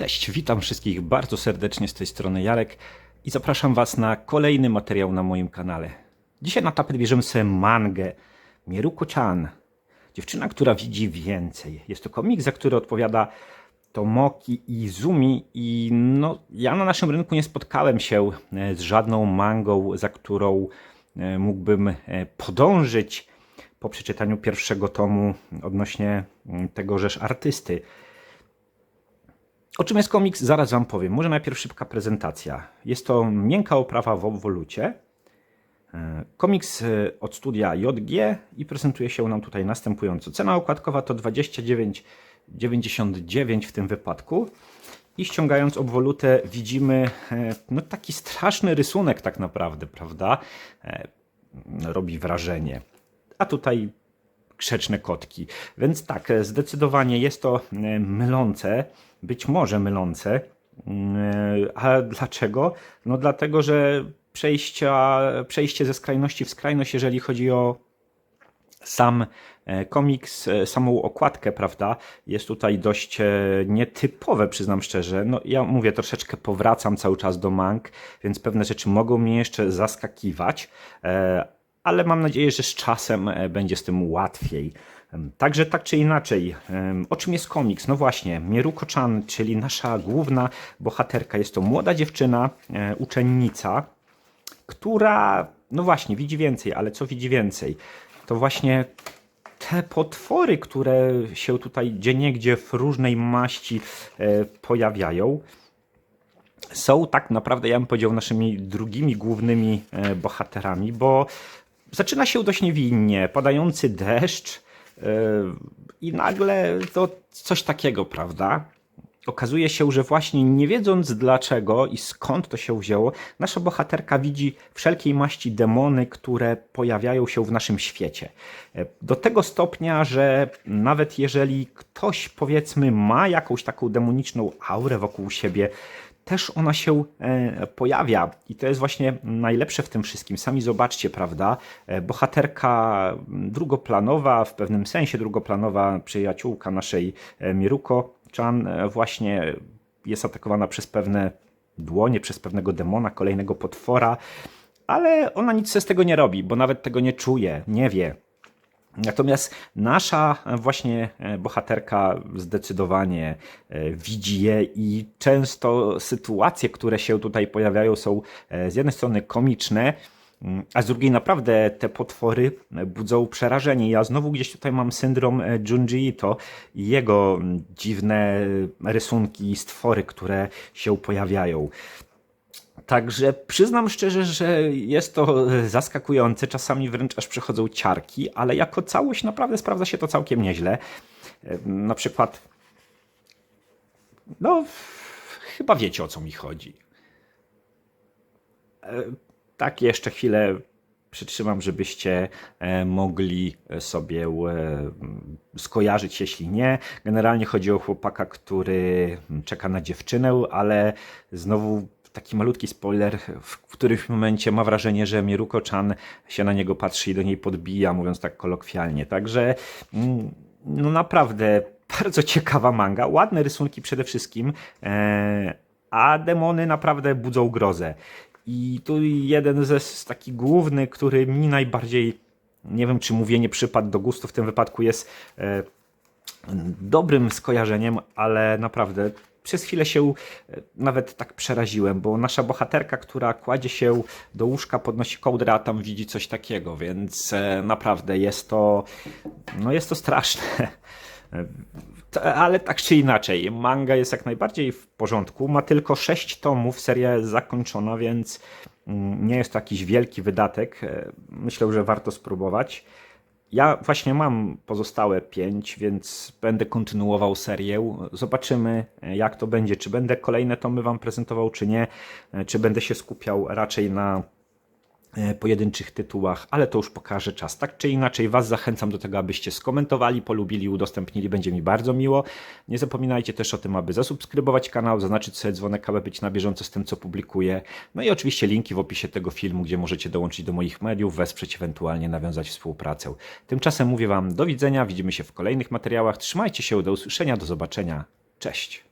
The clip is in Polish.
Cześć, witam wszystkich bardzo serdecznie z tej strony Jarek i zapraszam Was na kolejny materiał na moim kanale. Dzisiaj na tapet bierzemy sobie mangę Mieruko-chan. Dziewczyna, która widzi więcej. Jest to komik, za który odpowiada Tomoki Izumi i no, ja na naszym rynku nie spotkałem się e, z żadną mangą, za którą e, mógłbym e, podążyć po przeczytaniu pierwszego tomu odnośnie mm, tegożeż artysty. O czym jest komiks? Zaraz Wam powiem. Może najpierw szybka prezentacja. Jest to miękka oprawa w obwolucie. E, Komiks e, od studia JG i prezentuje się nam tutaj następująco. Cena okładkowa to 29,99 w tym wypadku. I ściągając obwolutę widzimy e, no, taki straszny rysunek tak naprawdę, prawda? Robi wrażenie. A tutaj grzeczne kotki. Więc tak, e, zdecydowanie jest to e, mylące, być może mylące. E, a dlaczego? No dlatego, że przejścia, przejście ze skrajności w skrajność, jeżeli chodzi o sam komiks, samą okładkę, prawda, jest tutaj dość nietypowe, przyznam szczerze. No ja mówię, troszeczkę powracam cały czas do mang, więc pewne rzeczy mogą mnie jeszcze zaskakiwać, ale mam nadzieję, że z czasem e, będzie z tym łatwiej. Także tak czy inaczej, o czym jest komiks? No właśnie, Mieruko-chan, czyli nasza główna bohaterka, jest to młoda dziewczyna, e, uczennica, która, no właśnie, widzi więcej, ale co widzi więcej? To właśnie te potwory, które się tutaj gdzie w różnej maści e, pojawiają, są tak naprawdę, ja bym powiedział, naszymi drugimi głównymi bohaterami, bo Zaczyna się dość niewinnie, padający deszcz yy, i nagle to coś takiego, prawda? Okazuje się, że właśnie nie wiedząc dlaczego i skąd to się wzięło, nasza bohaterka widzi wszelkiej maści demony, które pojawiają się w naszym świecie. Do tego stopnia, że nawet jeżeli ktoś powiedzmy ma jakąś taką demoniczną aurę wokół siebie, też ona się e, pojawia i to jest właśnie najlepsze w tym wszystkim. Sami zobaczcie, prawda? E, bohaterka drugoplanowa, w pewnym sensie drugoplanowa przyjaciółka naszej e, Miruko Chan właśnie jest atakowana przez pewne dłonie, przez pewnego demona, kolejnego potwora, ale ona nic z tego nie robi, bo nawet tego nie czuje, nie wie. Natomiast nasza właśnie e, bohaterka zdecydowanie e, widzi je i często sytuacje, które się tutaj pojawiają, są e, z jednej strony komiczne, a z drugiej naprawdę te potwory budzą przerażenie. Ja znowu gdzieś tutaj mam syndrom Junji Ito i jego dziwne rysunki stwory, które się pojawiają. Także przyznam szczerze, że jest to zaskakujące, czasami wręcz aż przychodzą ciarki, ale jako całość naprawdę sprawdza się to całkiem nieźle. Na przykład, no, chyba wiecie o co mi chodzi. Tak, jeszcze chwilę przytrzymam, żebyście e, mogli sobie e, skojarzyć, jeśli nie. Generalnie chodzi o chłopaka, który czeka na dziewczynę, ale znowu taki malutki spoiler, w którymś momencie ma wrażenie, że Mieruko-chan się na niego patrzy i do niej podbija, mówiąc tak kolokwialnie. Także no naprawdę bardzo ciekawa manga, ładne rysunki przede wszystkim, e, a demony naprawdę budzą grozę. I tu jeden ze z taki główny, który mi najbardziej, nie wiem czy mówienie przypadł do gustu w tym wypadku jest e, dobrym skojarzeniem, ale naprawdę przez chwilę się e, nawet tak przeraziłem, bo nasza bohaterka, która kładzie się do łóżka, podnosi kołdrę, a tam widzi coś takiego, więc e, naprawdę jest to, no jest to straszne. Ale tak czy inaczej, manga jest jak najbardziej w porządku. Ma tylko 6 tomów, seria jest zakończona, więc mm, nie jest to jakiś wielki wydatek. E, myślę, że warto spróbować. Ja właśnie mam pozostałe pięć, więc będę kontynuował serię. Zobaczymy, jak to będzie. Czy będę kolejne tomy Wam prezentował, czy nie. Czy będę się skupiał raczej na E, pojedynczych tytułach, ale to już pokaże czas. Tak czy inaczej, Was zachęcam do tego, abyście skomentowali, polubili, udostępnili, będzie mi bardzo miło. Nie zapominajcie też o tym, aby zasubskrybować kanał, zaznaczyć sobie dzwonek, aby być na bieżąco z tym, co publikuję. No i oczywiście linki w opisie tego filmu, gdzie możecie dołączyć do moich mediów, wesprzeć, ewentualnie nawiązać współpracę. Tymczasem mówię Wam do widzenia, widzimy się w kolejnych materiałach. Trzymajcie się, do usłyszenia, do zobaczenia. Cześć!